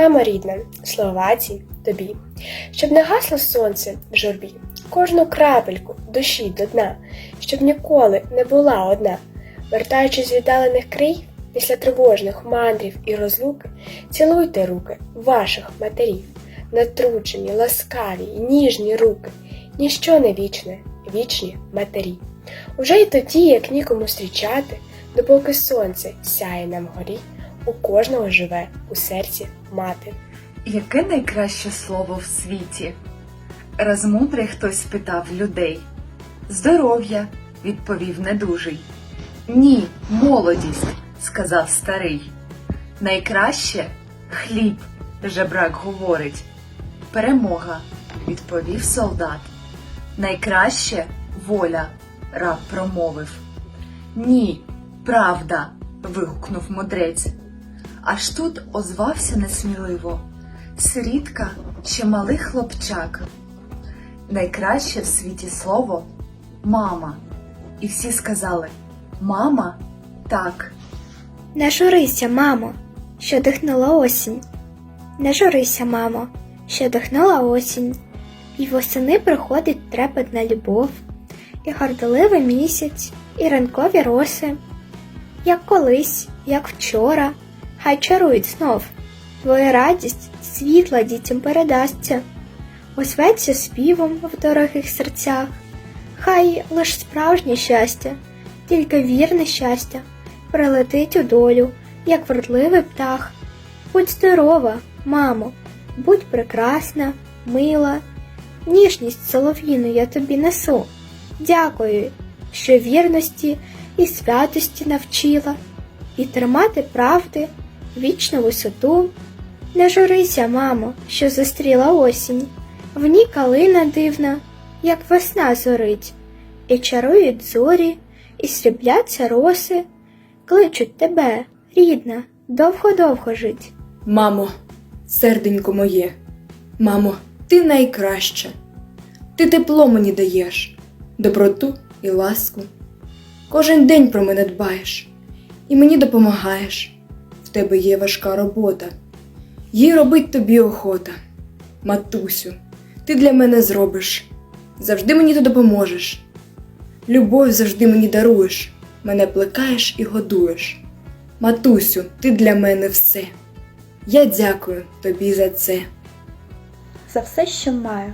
Мамо рідна, словаці тобі, щоб не гасло сонце в журбі, кожну крапельку душі до дна, щоб ніколи не була одна, вертаючись з віддалених країв, після тривожних мандрів і розлуки, цілуйте руки ваших матерів, натруджені, ласкаві ніжні руки, ніщо не вічне, вічні матері. Уже й тоді, як нікому зустрічати, допоки сонце сяє на вгорі, у кожного живе у серці мати. Яке найкраще слово в світі? Розмудрий хтось питав людей. Здоров'я, відповів недужий. Ні, молодість, сказав старий. Найкраще хліб, жебрак говорить. Перемога, відповів солдат. Найкраще воля, раб промовив. Ні, правда. вигукнув мудрець. Аж тут озвався несміливо. Сирітка чи малий хлопчак. Найкраще в світі слово мама. І всі сказали Мама? Так. Не журися, мамо, що дихнула осінь. Не журися, мамо, що дихнула осінь. І восени приходить трепетна любов, і горделивий місяць, і ранкові роси. Як колись, як вчора, хай чарують знов. Твоя радість світла дітям передасться, осветься співом в дорогих серцях. Хай лиш справжнє щастя, тільки вірне щастя, прилетить у долю, як вродливий птах. Будь здорова, мамо, будь прекрасна, мила, ніжність солов'їну я тобі несу. Дякую, що вірності і святості навчила, і тримати правди, вічну висоту. Не журися, мамо, що зустріла осінь, в ній калина дивна, як весна зорить, і чарують зорі, і срібляться роси, кличуть тебе, рідна, довго-довго жить. Мамо, серденько моє, мамо, ти найкраща. Ти тепло мені даєш, доброту і ласку. Кожен день про мене дбаєш і мені допомагаєш. Тебе є важка робота, їй робить тобі охота. Матусю, ти для мене зробиш, завжди мені ти допоможеш. Любов завжди мені даруєш, мене плекаєш і годуєш. Матусю, ти для мене все. Я дякую тобі за це. За все, що маю,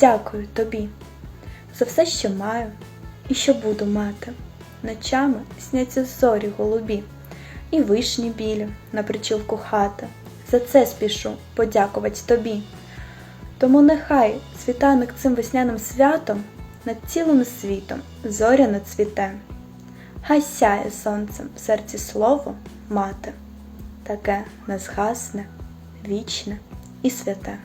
дякую тобі. За все, що маю і що буду мати. Ночами сняться зорі голубі, і вишні білі на причілку хати. За це спішу подякувати тобі. Тому нехай світанок цим весняним святом над цілим світом зоряно цвіте. Хай сяє сонцем в серці слово мати, таке незгасне, вічне і святе.